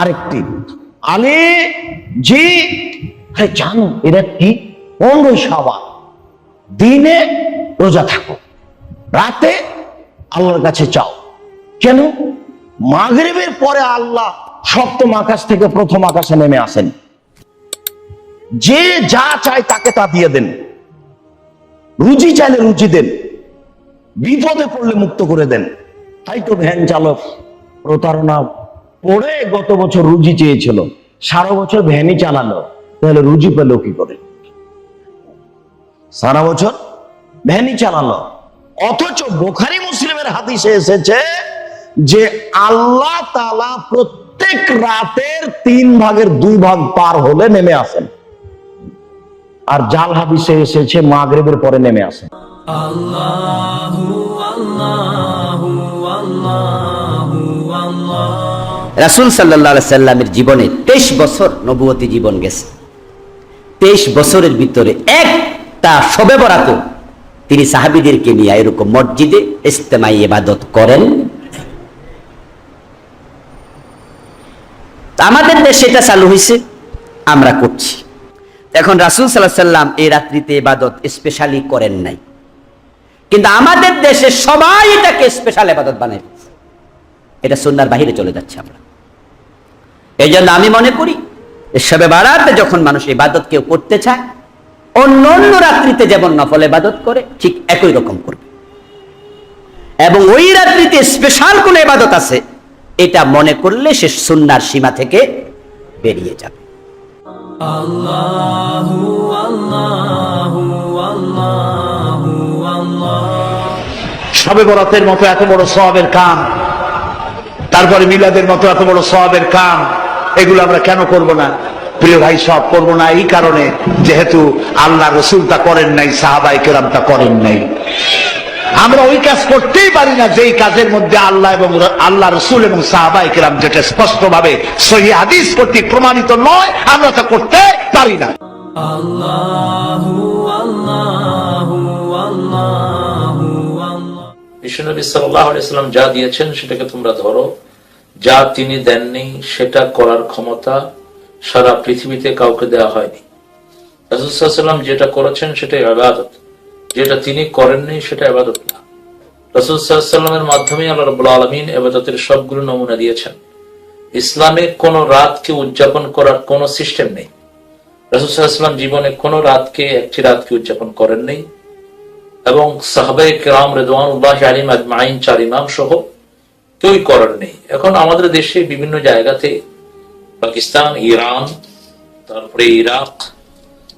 আরেকটি। আলী জি জানো, এরা কি? পনেরোই দিনে রোজা থাকো। রাতে আল্লাহর কাছে চাও কেন? মাগরিবের পরে আল্লাহ সপ্তম আকাশ থেকে প্রথম আকাশে নেমে আসেন। যে যা চায় তাকে তা দিয়ে দেন। রুচি চাইলে রুচি দেন। বিপদে পড়লে মুক্ত করে দেন। তাই তো ভ্যান চালক প্রতারণা পড়ে গত বছর রুজি চেয়েছিল। সারা বছর ভ্যানই চালালো, তাহলে রুজি পেল কি করে? সারা বছর ভ্যানই চালালো। অথচ বোখারি মুসলিমের হাদিসে এসেছে যে আল্লাহ তালা প্রত্যেক রাতের তিন ভাগের দুই ভাগ পার হলে নেমে আসেন। আর জাল হাদিসে এসেছে, মাগরিবের পরে নেমে আসেন। রাসুল সাল্লাহ সাল্লামের জীবনে তেইশ বছর নবুয়তী জীবন গেছে। তেইশ বছরের ভিতরে একটা সবে বরাত তিনি সাহাবিদেরকে নিয়ে এরকম মসজিদে ইস্তেমাই ইবাদত করেন। আমাদের দেশে এটা চালু হয়েছে, আমরা করছি। এখন রাসুল সাল্লাহ সাল্লাম এই রাত্রিতে ইবাদত স্পেশালি করেন নাই। কিন্তু আমাদের দেশে সবাই এটাকে স্পেশাল বানাই ফেলছে। এটা সন্ন্যার বাহিরে চলে যাচ্ছে আমরা। এই জন্য আমি মনে করি, এসবে বাড়াতে যখন মানুষ ইবাদত কেউ করতে চায় অন্য অন্য রাত্রিতে যেমন নফল ইবাদত করে, ঠিক একই রকম করবে। এবং ওই রাত্রিতে স্পেশাল কোন ইবাদত আছে, এটা মনে করলে সে সুন্নার সীমা থেকে বেরিয়ে যাবে। সবে বরাতের মতো এত বড় সবের কাম, তারপরে মিলাদের মতো এত বড় সবের কাম, এগুলো আমরা কেন করব না? প্রিয় ভাই, সব করব না এই কারণে যেহেতু আল্লাহ রসুল তা করেন নাই সাহাবাই কেরাম তা করেন নাই। আমরা ওই কাজ করতেই পারি না যেই কাজের মধ্যে আল্লাহ এবং আল্লাহ রসুল এবং সাহাবাই কেরাম যেটা স্পষ্ট ভাবে সহি হাদিস কর্তৃক প্রমাণিত নয়, আমরা তা করতে পারি না। বিশ্বনবী আলাইসাল্লাম যা দিয়েছেন সেটাকে তোমরা ধরো। যা তিনি দেননি, সেটা করার ক্ষমতা সারা পৃথিবীতে কাউকে দেওয়া হয়নি। রাসুলসাল্লাম যেটা করেছেন সেটাই আবাদত যেটা তিনি করেননি, সেটা আবাদত না। রসুলসাল্লামের মাধ্যমে আল্লাহ রবুল্লা আলমিন আবাদতের সবগুলো নমুনা দিয়েছেন। ইসলামে কোনো রাতকে উদযাপন করার কোনো সিস্টেম নেই। রসুলসাল্লাম জীবনে কোনো রাতকে একটি রাতকে উদযাপন করেন নেই এবং সাহাবে কেরাম রেদওয়ানুল্লাহ আলিম আজমাইন, চার ইমাম সহ কেউই করার নেই। এখন আমাদের দেশে বিভিন্ন জায়গাতে পাকিস্তান, ইরান, তারপরে ইরাক,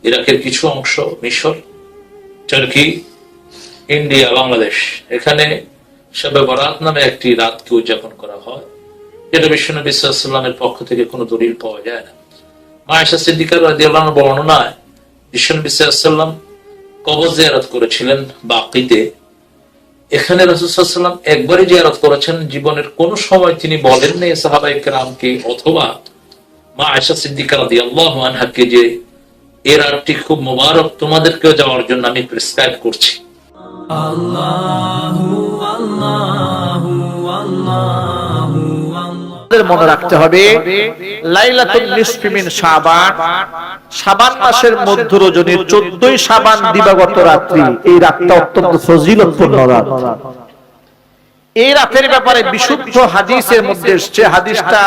ইরাকের কিছু অংশ, মিশর টার্কি ইন্ডিয়া, বাংলাদেশ। এখানে সবে বরাত নামে একটি রাতকে উদযাপন করা হয়। যেটা বিশ্বনবী সাল্লামের পক্ষ থেকে কোনো দলিল পাওয়া যায় না। মায়েশা সিদ্দিকার রাদিয়াল্লাহু আনহার বর্ণনায় বিশ্বনবী সাল্লাম কবর জিয়ারত করেছিলেন বাকিতে। এখানে রসুলাম একবারই জিয়ারত করেছেন, জীবনের কোন সময় তিনি বলেন নাই সাহাবাই কালামকে অথবা মা আয়সা সিদ্দিকা রাদি আল্লাহ যে, এর আরটি খুব মোবারক, তোমাদেরকেও যাওয়ার জন্য আমি প্রেসক্রাইব করছি। আমাদের মনে রাখতে হবে লাইলাতুল নিসফি মিন শাবান। শাবান মাসের মধ্য রজনীর 14ই শাবান দিবাগত রাত্রি। এই রাতটা অত্যন্ত ফজিলতপূর্ণ রাত। এই রাতের ব্যাপারে বিশুদ্ধ হাদিসের মধ্যে এসছে হাদিসটা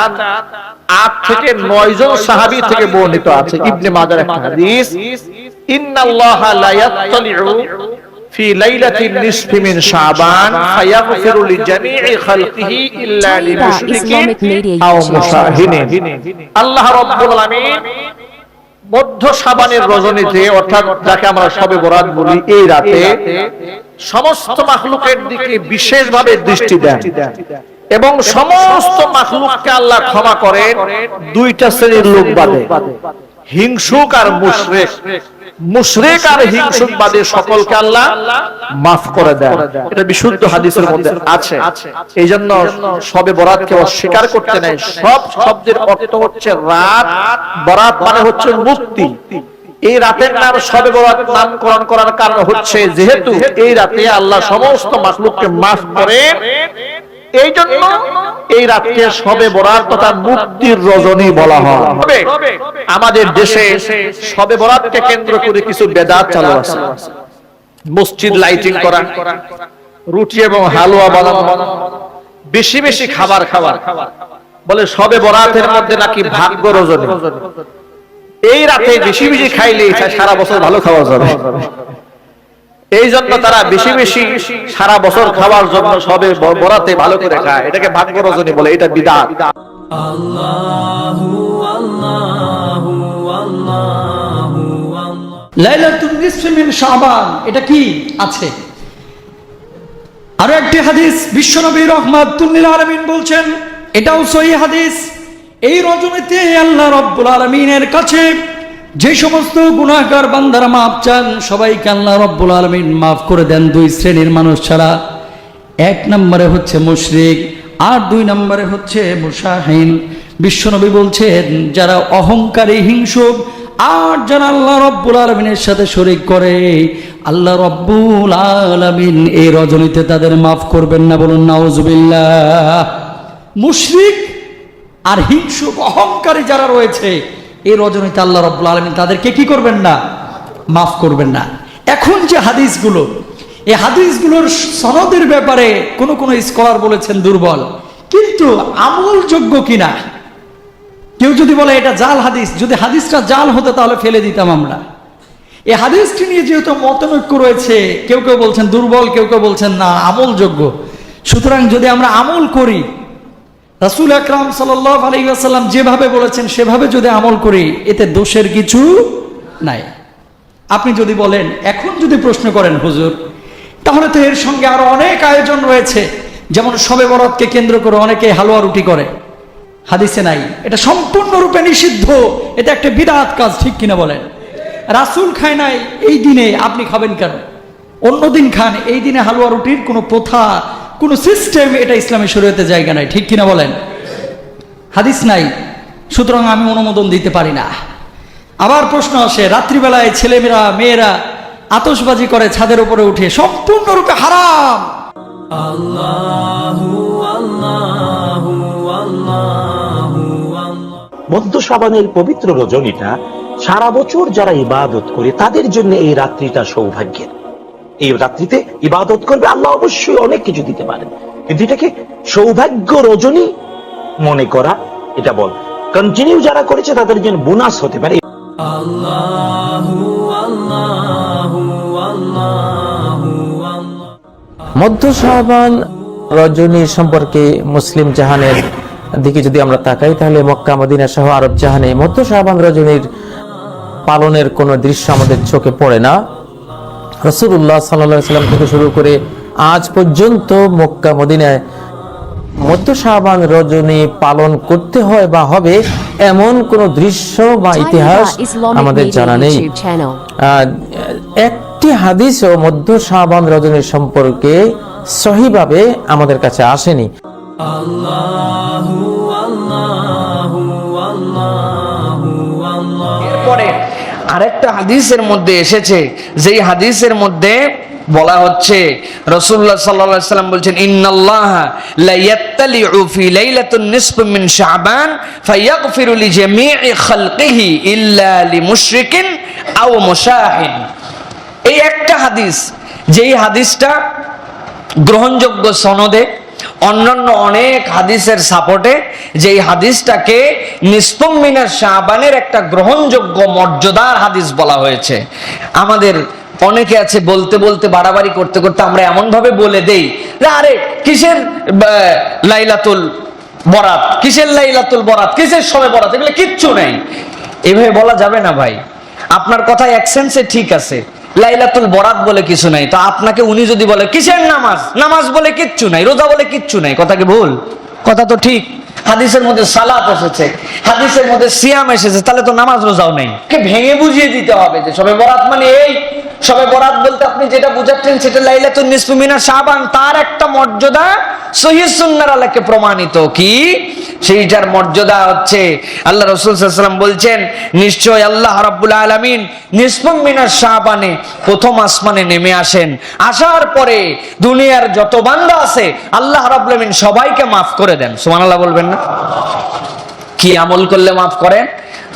আট থেকে নয় জন সাহাবী থেকে বর্ণিত আছে। ইবনে মাজার একটা হাদিস ইন্নাল্লাহা লা ইয়াত্তালিউ في ليلة النصف من شعبان فيغفر لجميع خلقه إلا لمشرك Islamic Media أو YouTube মুশাহিন আল্লাহ রব্বুল আলামিন মধ্য সাবানের রজনীতে অর্থাৎ যাকে আমরা সবে বরাত বলি এই রাতে সমস্ত মাখলুকের দিকে বিশেষভাবে দৃষ্টি দেন এবং সমস্ত মাখলুককে আল্লাহ ক্ষমা করেন দুইটা শ্রেণীর লোক বাদে হিংসুক আর মুশরিক মুশরিক আর হিংসুক বাদে সকলকে আল্লাহ মাফ করে দেন। এটা বিশুদ্ধ হাদিসের মধ্যে আছে। এই জন্য সবে বরাতকে অস্বীকার করতে নেই। সব শব্দের অর্থ হচ্ছে রাত। বরাত মানে হচ্ছে মুক্তি। এই রাতের নাম সবে বরাত নামকরণ করার কারণ হচ্ছে যেহেতু এই রাতে আল্লাহ সমস্ত মাখলুককে মাফ করেন। এই জন্য এই রাতকে সবে বরাত তথা মুক্তির রজনী বলা হয়। আমাদের দেশে সবে বরাতকে কেন্দ্র করে কিছু বেদাত চালু আছে। মসজিদ লাইটিং করা, রুটি এবং হালুয়া বানানো, বেশি বেশি খাবার খাওয়া। বলে সবে বরাতের মধ্যে নাকি ভাগ্য রজনী। এই রাতে বেশি বেশি খাইলে সারা বছর ভালো খাওয়া যাবে। এই জন্য তারা বেশি বেশি সারা বছর খাওয়ার জন্য সবে বরাতে ভালো করে খায়। এটাকে ভাগ্য রজনী বলে, এটা শাবান, এটা কি? আছে। আরও একটি হাদিস, বিশ্বনবী রহমাতুল লিল আলামিন বলছেন, এটাও সহি হাদিস, এই রজনীতে আল্লাহ রব্বুল আলামিনের কাছে যে সমস্ত গুনাহগার বান্দারা মাফ চান, সবাইকে আল্লাহ রব্বুল আলামিন মাফ করে দেন। দুই শ্রেণির মানুষ ছাড়া এক নম্বরে হচ্ছে মুশরিক আর দুই নম্বরে হচ্ছে মুসাহিন বিশ্বনবী বলছেন, যারা অহংকারী, হিংসুক, আর যারা আল্লাহ রব্বুল আলমিনের সাথে শরিক করে, আল্লাহ রব্বুল আলমিন এই রজনীতে তাদের মাফ করবেন না বলুন, নাউজুবিল্লাহ। মুশরিক আর হিংসুক, অহংকারী যারা রয়েছে এই রজনীতে আল্লাহ রব্বুল আলমিন তাদেরকে কি করবেন না? মাফ করবেন না। এখন যে হাদিসগুলো, এই হাদিসগুলোর সনদের ব্যাপারে কোনো কোনো স্কলার বলেছেন দুর্বল। কিন্তু আমলযোগ্য কিনা? কেউ যদি বলে এটা জাল হাদিস, যদি হাদিসটা জাল হতো তাহলে ফেলে দিতাম আমরা। এই হাদিসটি নিয়ে যেহেতু মতনৈক্য রয়েছে, কেউ কেউ বলছেন দুর্বল, কেউ কেউ বলছেন না, আমলযোগ্য। সুতরাং যদি আমরা আমল করি রাসুল আকরাম সাল্লাহ আলাইসাল্লাম যেভাবে বলেছেন, সেভাবে যদি আমল করি, এতে দোষের কিছু নাই। আপনি যদি বলেন, এখন যদি প্রশ্ন করেন, হুজুর, তাহলে তো এর সঙ্গে আরও অনেক আয়োজন রয়েছে। যেমন সবে বরতকে কেন্দ্র করে অনেকে হালুয়া রুটি করে। হাদিসে নাই। এটা সম্পূর্ণরূপে নিষিদ্ধ। এটা একটা বিরাট কাজ, ঠিক কিনা বলেন? রাসুল খায় নাই, এই দিনে আপনি খাবেন কেন? অন্য দিন খান, এই দিনে হালুয়া রুটির কোনো প্রথা কোনো সিস্টেম এটা ইসলামের শরীয়তে জায়গা নাই ঠিক কিনা বলেন? হাদিস নাই সুতরাং আমি অনুমোদন দিতে পারি না। আবার প্রশ্ন আসে রাত্রিবেলায় ছেলেমেয়েরা মেয়েরা আতসবাজি করে ছাদের উপরে উঠে সম্পূর্ণরূপে হারাম। মধ্য সাবানের পবিত্র রজনীটা সারা বছর যারা ইবাদত করে তাদের জন্য এই রাত্রিটা সৌভাগ্যের। এই রাত্রিতে ইবাদত করবে আল্লাহ অবশ্যই অনেক কিছু দিতে পারেন। কিন্তু এটাকে সৌভাগ্য রজনী? মনে করা এটা বল। কন্টিনিউ যারা করেছে তাদের জন্য বোনাস হতে পারে। মধ্য শাহবান রজনী সম্পর্কে মুসলিম জাহানের দিকে যদি আমরা তাকাই তাহলে মক্কা মদিনা সহ আরব জাহানে মধ্য শাহবান রজনীর পালনের কোনো দৃশ্য আমাদের চোখে পড়ে না। রসুল্লাহ সাল্লাহ সাল্লাম থেকে শুরু করে আজ পর্যন্ত মক্কা মদিনায় মধ্য শাহবান রজনী পালন করতে হয় বা হবে এমন কোন দৃশ্য বা ইতিহাস আমাদের জানা নেই। আহ, একটি হাদিস ও মধ্য শাহবান রজনীর সম্পর্কে সহিভাবে আমাদের কাছে আসেনি। এরপরে আরেকটা হাদিসের মধ্যে এসেছে, যেই হাদিসের মধ্যে বলা হচ্ছে রসুল্লাহ সাল্লাল্লাহু সাল্লাম বলছেন, ইন্নাল্লাহ লা ইয়াত্তালিউ ফি লাইলাতুন নিসফ মিন শাবান ফায়াগফিরু লি জামিই খালকিহি ইল্লা লি মুশরিকিন আও মুশাহিন। এই একটা হাদিস, যেই হাদিসটা গ্রহণযোগ্য সনদে অন্যান্য অনেক হাদিসের সাপোর্টে যে হাদিসটাকে নিস্তম্মিনার শাহবানের একটা গ্রহণযোগ্য মর্যাদার হাদিস বলা হয়েছে। আমাদের অনেকে আছে বলতে বলতে বাড়াবাড়ি করতে করতে আমরা এমন ভাবে বলে দেই আরে, কিসের লাইলাতুল বরাত? কিসের লাইলাতুল বরাত? কিসের সবে বরাত? এগুলো কিচ্ছু নেই। এভাবে বলা যাবে না ভাই। আপনার কথা এক সেন্সে ঠিক আছে। লাইলাতুল বরাত বলে কিছু নাই। তো আপনাকে উনি যদি বলে, কিসের নামাজ? নামাজ বলে কিচ্ছু নাই, রোজা বলে কিচ্ছু নাই। কথা কি ভুল? কথা তো ঠিক। হাদিসের মধ্যে সালাত এসেছে। হাদিসের মধ্যে সিয়াম এসেছে, তাহলে তো নামাজ রোজাও নেই। কে ভেঙে বুঝিয়ে দিতে হবে যে সবে বরাত মানে এই। সবে বরাত বলতে আপনি যেটা বুঝাচ্ছেন সেটা লাইলাতুল নিসফু মিনাশ শাবান, তার একটা মর্যাদা সহি সুন্নার আলোকে প্রমাণিত। কি? সেইটার মর্যাদা হচ্ছে আল্লাহ রসুল সাল্লাম বলছেন নিশ্চয় আল্লাহ রাব্বুল আলামিন নিসফুম মিনাস শাবানে প্রথম আসমানে নেমে আসেন। আসার পরে দুনিয়ার যত বান্দা আছে, আল্লাহ রাব্বুল আলামিন সবাইকে মাফ করে দেন। সুবহানাল্লাহ বলবেন না? কি আমল করলে মাফ করেন?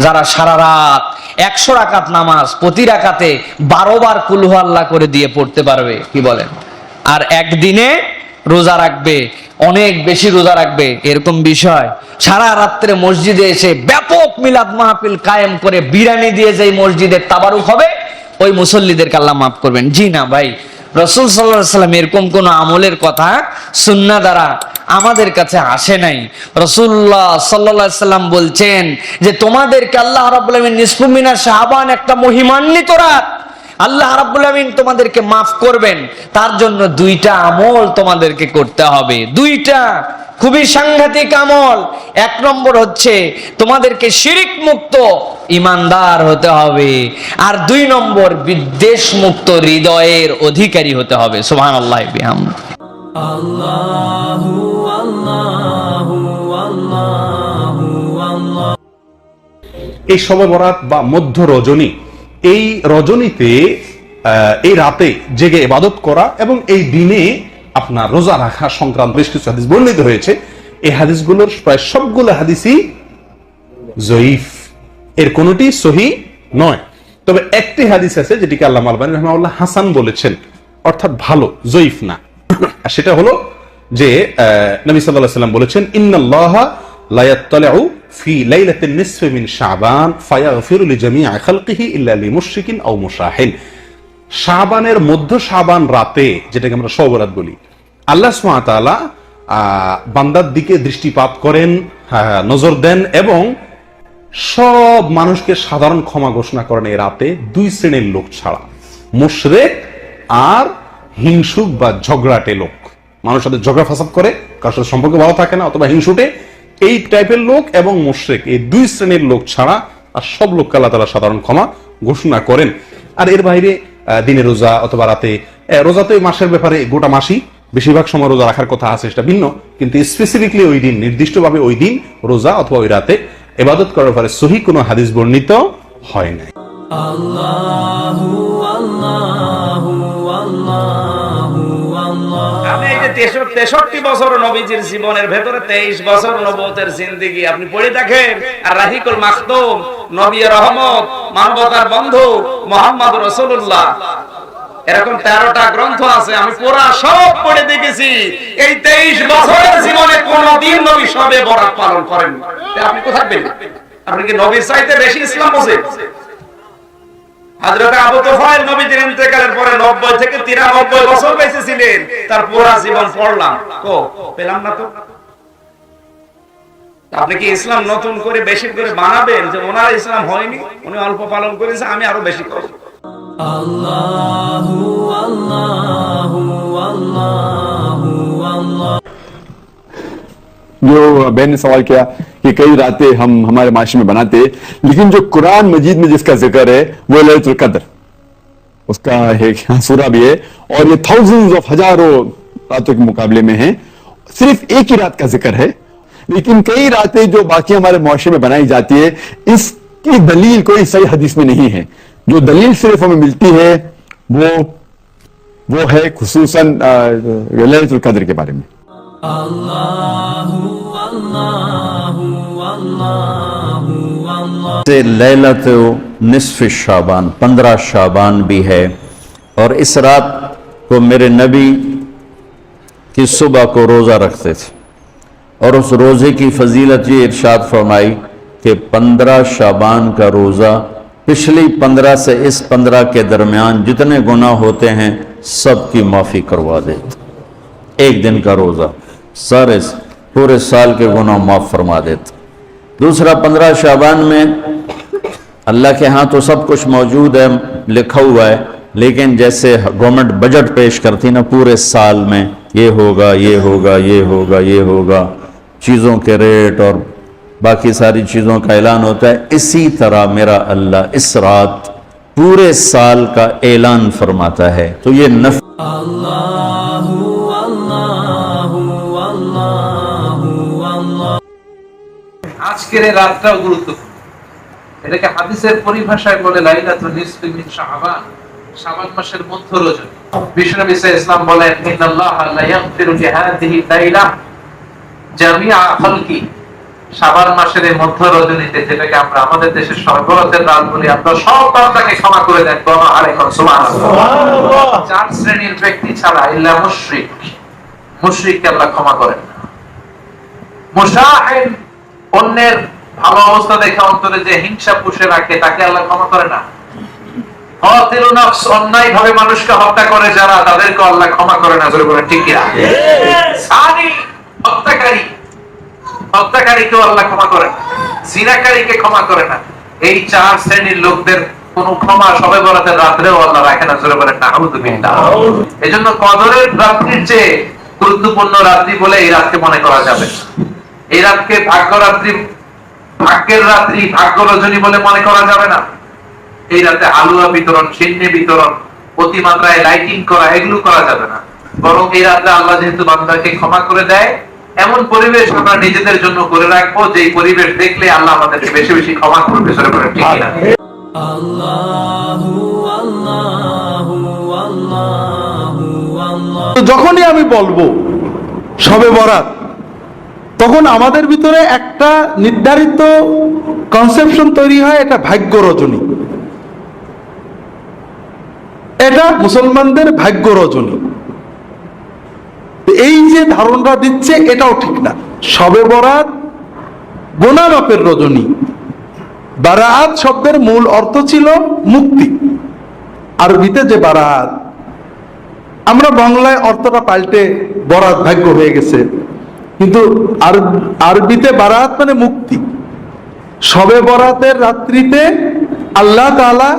যারা সারা রাত একশো রাকাত নামাজ প্রতি রাকাতে বারো বার কুলহু আল্লাহ করে দিয়ে পড়তে পারবে, কি বলেন? আর একদিনে রোজা রাখবে, অনেক বেশি রোজা রাখবে, এরকম বিষয়। সারা রাত্রে মসজিদে এসে ব্যাপক মিলাদ মাহফিল কায়েম করে বিরানি দিয়ে যেই মসজিদের তাবারুক হবে, ওই মুসল্লিদের আল্লাহ মাফ করবেন। জি না ভাই, রসুল সাল্লাহ সাল্লাম এরকম কোন আমলের কথা সুন্না দ্বারা আমাদের কাছে আসে নাই। রসুল্লাহ সাল্লাহ সাল্লাম বলছেন যে, তোমাদেরকে আল্লাহ রাবুল নিসফুমিনা শাহবান একটা মহিমান্বিত রাত আল্লাহ রাব্বুল আমিন তোমাদেরকে মাফ করবেন। তার জন্য দুইটা আমল তোমাদেরকে করতে হবে। দুইটা খুবই সাংঘাতিক আমল। এক নম্বর হচ্ছে তোমাদেরকে শিরিক মুক্ত ইমানদার হতে হবে। আর দুই নম্বর বিদ্বেষ মুক্ত হৃদয়ের অধিকারী হতে হবে। সুবহান আল্লাহ বিহাম এই শবে বরাত বা মধ্য রজনী এই রজনীতে এই রাতে জেগে ইবাদত করা এবং এই দিনে আপনার রোজা রাখা সংক্রান্ত বেশ কিছু হাদিস বর্ণিত হয়েছে। এই হাদিসগুলোর প্রায় সবগুলো হাদিসই জয়ীফ। এর কোনটি সহি নয়। তবে একটি হাদিস আছে যেটিকে আল্লাহ আলবানী রহমাউল্লাহ হাসান বলেছেন, অর্থাৎ ভালো, জয়ীফ না। সেটা হলো যে নবী আলাইহি সাল্লাম বলেছেন, ইন্নাল্লাহা লা ইয়াত্তালিউ ফি লাইলাতিন নিসফি মধ্য শাবান রাতে, যেটাকে আমরা সবরাত বলি, আল্লাহ সুবহানাহু তাআলা বান্দার দিকে দৃষ্টিপাত করেন নজর দেন এবং সব মানুষকে সাধারণ ক্ষমা ঘোষণা করেন এই রাতে দুই শ্রেণির লোক ছাড়া। মুশরেক আর হিংসুক বা ঝগড়াটে লোক। মানুষের সাথে ঝগড়া ফাসাদ করে, কারোর সাথে সম্পর্ক ভালো থাকে না অথবা হিংসুটে এই টাইপের লোক এবং মুশরেক এই দুই শ্রেণির লোক ছাড়া আর সব লোককে আল্লাহ তালা সাধারণ ক্ষমা ঘোষণা করেন। আর এর বাইরে দিনে রোজা অথবা রাতে রোজা তো মাসের ব্যাপারে গোটা মাসই বেশিরভাগ সময় রোজা রাখার কথা আছে, সেটা ভিন্ন। কিন্তু স্পেসিফিকলি ওই দিন, নির্দিষ্টভাবে ওই দিন রোজা অথবা ওই রাতে এবাদত করার ব্যাপারে সহি কোনো হাদিস বর্ণিত হয় নাই। আমি এই যে তেষট্টি বছর নবীজির জীবনের ভেতরে তেইশ বছর নবতের জিন্দিগি। আপনি পড়ে দেখেন, আর রাহিকুল মাখতুম নবী রহমত, মানবতার বন্ধু মোহাম্মদ রসুল্লাহ এরকম তেরোটা গ্রন্থ আছে, আমি পুরা সব পড়ে দেখেছি। এই তেইশ বছরের জীবনে কোনদিন নবী সবে বরাত পালন করেন আপনি কোথায় পেলেন? আপনি কি নবীর চাইতে বেশি ইসলাম বোঝেন? হযরত আবু তুফাইল নবীজির ইন্তেকালের পরে 90 থেকে 93 বছর বেঁচে ছিলেন তার পুরা জীবন পড়লাম। কো, পেলাম না তো। আপনি কি ইসলাম নতুন করে বেশি করে বানাবেন যে ওনার ইসলাম হয়নি? উনি অল্প পালন করেছে, আমি আরও বেশি করব। جو بہن نے سوال کیا کہ کئی راتیں ہم ہمارے معاشرے میں بناتے لیکن جو قرآن مجید میں جس کا ذکر ہے، وہ للت القدر۔ اس کا ایک سورہ بھی ہے۔ اور یہ تھاؤزنز آف ہزاروں راتوں کے مقابلے میں ہیں۔ صرف ایک ہی رات کا ذکر ہے۔ لیکن کئی راتیں جو باقی ہمارے معاشرے میں بنائی جاتی ہے اس کی دلیل کوئی صحیح حدیث میں نہیں ہے۔ جو دلیل صرف ہمیں ملتی ہے، وہ وہ ہے خصوصاً للت القدر کے بارے میں۔ لیلت نصف شابان پندرہ شابان بھی ہے۔ اور اس رات کو میرے نبی کی صبح کو روزہ رکھتے تھے۔ اور اس روزے کی فضیلت یہ ارشاد فرمائی کہ پندرہ شابان کا روزہ پچھلی پندرہ سے اس پندرہ کے درمیان جتنے گناہ ہوتے ہیں، سب کی معافی کروا دیتا ایک دن کا روزہ۔ سارے پورے سال کے گناہ معاف فرما دیتا دوسرا، پندرہ شعبان میں اللہ کے ہاں تو سب کچھ موجود ہے، لکھا ہوا ہے، لیکن جیسے گورنمنٹ بجٹ پیش کرتی نا، پورے سال میں یہ ہوگا یہ ہوگا یہ ہوگا یہ ہوگا۔ چیزوں کے ریٹ اور باقی ساری چیزوں کا اعلان ہوتا ہے۔ اسی طرح میرا اللہ اس رات پورے سال کا اعلان فرماتا ہے۔ تو یہ نف اللہ আজকের এই রাতটাও গুরুত্বপূর্ণ। এটাকে হাদিসের পরিভাষায় বলে লাইলাতুল নিসফি মিন শাবান শাবান মাসের মধ্য রজনী। বিশ্বনবী সাল্লাল্লাহু ইসলাম বলেন ইন্নাল্লাহ লা ইয়াগফিরু লাইলা জামিআ খালকি। শাবান মাসের এই মধ্য রজনীতে যেটাকে আমরা আমাদের দেশের সর্বরাতের রাত বলি আমরা সব ক্ষমা করে দেন আলাইকুম সুবহানাল্লাহ। চার শ্রেণির ব্যক্তি ছাড়া ইল্লা মুশরিক। মুশরিককে আল্লাহ ক্ষমা করেন না। মুশাহিন অন্যের ভালো অবস্থা দেখে অন্তরে যে হিংসা পুষে রাখে তাকে আল্লাহ ক্ষমা করে না। অন্যায় ভাবে মানুষকে হত্যা করে যারা তাদেরকে আল্লাহ ক্ষমা করে না বলেন ঠিক হত্যাকারী। হত্যাকারীকেও আল্লাহ ক্ষমা করে না জিনাকারীকে ক্ষমা করে না। এই চার শ্রেণির লোকদের কোন ক্ষমা সবে বরাতে রাত্রেও আল্লাহ রাখে না জোরে বলেন না আউযুবিল্লাহ এজন্য কদরের রাত্রির চেয়ে গুরুত্বপূর্ণ রাত্রি বলে এই রাতকে মনে করা যাবে। না। এই রাতকে ভাগ্য রাত্রি ভাগ্যের রাত্রি ভাগ্য রজনী বলে মনে করা যাবে না। এই রাতে আলুয়া বিতরণ সিন্নি বিতরণ অতিমাত্রায় লাইটিং করা এগুলো করা যাবে না। বরং এই রাতে আল্লাহ যেহেতু বান্দাকে ক্ষমা করে দেয় এমন পরিবেশ আমরা নিজেদের জন্য করে রাখব যে পরিবেশ দেখলে আল্লাহ আমাদেরকে বেশি বেশি ক্ষমা করবে সরে করে ঠিক না যখনই আমি বলব সবে বরাত তখন আমাদের ভিতরে একটা নির্ধারিত কনসেপশন তৈরি হয়, এটা ভাগ্য রজনী। এটা মুসলমানদের ভাগ্য রজনী। এই যে ধারণা দিচ্ছে, এটাও ঠিক না। সবে বরাত গোনা মাপের রজনী। বারাত শব্দের মূল অর্থ ছিল মুক্তি। আরবিতে যে বারাত, আমরা বাংলায় অর্থটা পাল্টে বরাত ভাগ্য হয়ে গেছে। কিন্তু আরবিতে বারাত মানে মুক্তি। সবে বরাতের রাত্রিতে আল্লাহ তাআলা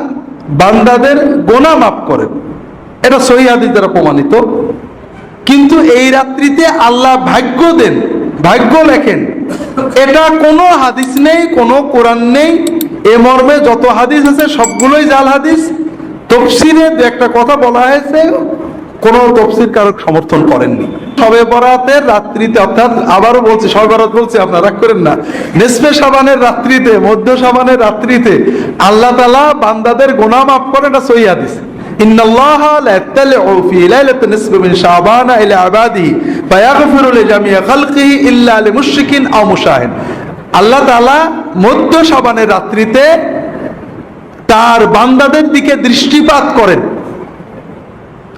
বান্দাদের গোনা মাফ করেন। এটা সহিহাদি দ্বারা প্রমাণিত। কিন্তু এই রাত্রিতে আল্লাহ ভাগ্য দেন, ভাগ্য লেখেন। এটা কোনো হাদিস নেই, কোনো কোরআন নেই। এ মর্মে যত হাদিস আছে সবগুলোই জাল হাদিস। তফসিরে একটা কথা বলা হয়েছে, কোন তফসির কারক সমর্থন করেননি। সবে বরাতের রাত্রিতে অর্থাৎ আবারও বলছি সবে বরাত বলছি আপনারা রাগ করেন না নেসফে সাবানের রাত্রিতে মধ্য সাবানের রাত্রিতে আল্লাহ তালা বান্দাদের গোনা মাফ করে এটা সহি হাদিস إن الله لا يطلع في ليلة النصف من شعبان إلى عباده فيغفر لجميع خلقه إلا لمشرك أو مشاهد আল্লাহ তাআলা মধ্য সাবানের রাত্রিতে তার বান্দাদের দিকে দৃষ্টিপাত করেন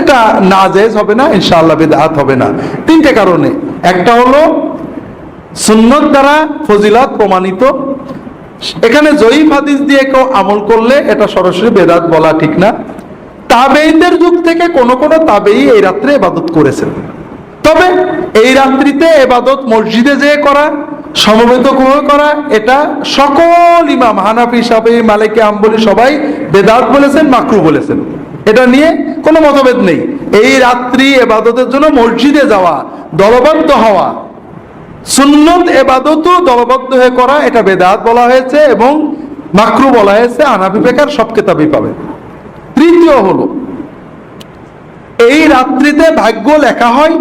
এটা না জায়েজ হবে না, ইনশাআল্লাহ বেদাত হবে না। তিনটে কারণে। একটা হলো, সুন্নত দ্বারা ফজিলত প্রমাণিত। এখানে জয়ীফ হাদিস দিয়ে কেউ আমল করলে এটা সরাসরি বেদাত বলা ঠিক না। তাবেইনদের যুগ থেকে কোন কোন তাবেই এই রাত্রে এবাদত করেছেন। তবে এই রাত্রিতে এবাদত মসজিদে যেয়ে করা, সমবেত করা, এটা সকল ইমাম হানাফি সাফি মালিকে, আম্বলি সবাই বেদাত বলেছেন, মাকরু বলেছেন। এটা নিয়ে কোনো মতভেদ নেই। এই রাত্রি এবাদতের জন্য মসজিদে যাওয়া, দলবদ্ধ হওয়া, সুন্নত এবাদতও দলবদ্ধ হয়ে করা, এটা বেদাত বলা হয়েছে এবং মাকরু বলা হয়েছে আনাবি বেকার সব কেতাবই পাবে। তৃতীয় হলো, এই রাত্রিতে ভাগ্য লেখা হয়,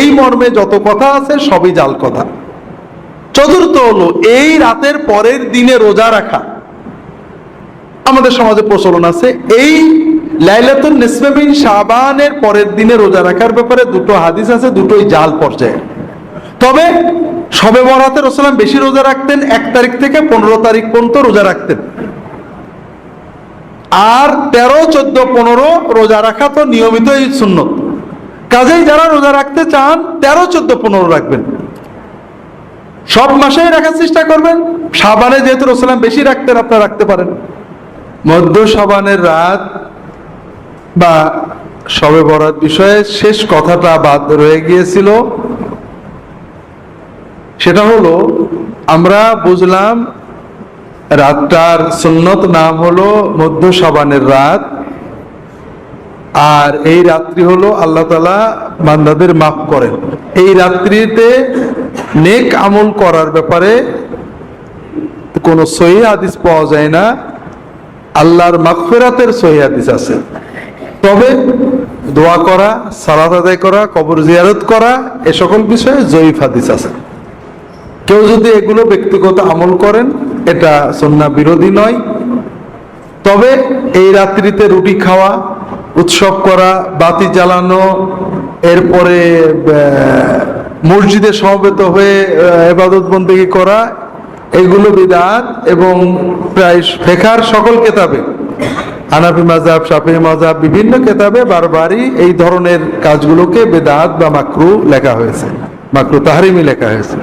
এই মর্মে যত কথা আছে সবই জাল কথা। চতুর্থ হলো, এই রাতের পরের দিনে রোজা রাখা। আমাদের সমাজে প্রচলন আছে, এই লাইলাতুল নিসফেবিন শাবানের পরের দিনে রোজা রাখার ব্যাপারে দুটো হাদিস আছে, দুটোই জাল পর্যায়ে। তবে সবে বরাতে রসলাম বেশি রোজা রাখতেন, এক তারিখ থেকে পনেরো তারিখ পর্যন্ত রোজা রাখতেন। আর তেরো, চোদ্দ, পনেরো রোজা রাখা তো নিয়মিত এই সুন্নত। কাজেই যারা রোজা রাখতে চান, তেরো, চোদ্দ, পনেরো রাখবেন। সব মাসেই রাখার চেষ্টা করবেন। সাবানে যেহেতু রসলাম বেশি রাখতেন, আপনারা রাখতে পারেন। মধ্য সাবানের রাত বা সবে বরাত বিষয়ে শেষ কথাটা বাদ রয়ে গিয়েছিল। সেটা হলো, আমরা বুঝলাম রাতটার সুন্নত নাম হলো মধ্য সাবানের রাত, আর এই রাত্রি হলো আল্লাহ তালা বান্দাদের মাফ করেন। এই রাত্রিতে নেক আমল করার ব্যাপারে কোনো সহি হাদিস পাওয়া যায় না। আল্লাহর মাগফিরাতের সহি হাদিস আছে। তবে দোয়া করা, সালাত আদায় করা, কবর জিয়ারত করা, এ সকল বিষয়ে জয়ীফ হাদিস আছে। কেউ যদি এগুলো ব্যক্তিগত আমল করেন, এটা সন্না বিরোধী নয়। তবে এই রাত্রিতে রুটি খাওয়া, উৎসব করা, বাতি জ্বালানো, এরপরে মসজিদে সমবেত হয়ে এবাদত বন্দেগি করা, এগুলো বিদাত এবং প্রায় ফেখার সকল কেতাবে হানাফি মাজাব সাফি মাজাব বিভিন্ন কেতাবে বারবারই এই ধরনের কাজগুলোকে বেদাত বা মাকরু লেখা হয়েছে। মাকরু তাহারিমি লেখা হয়েছে।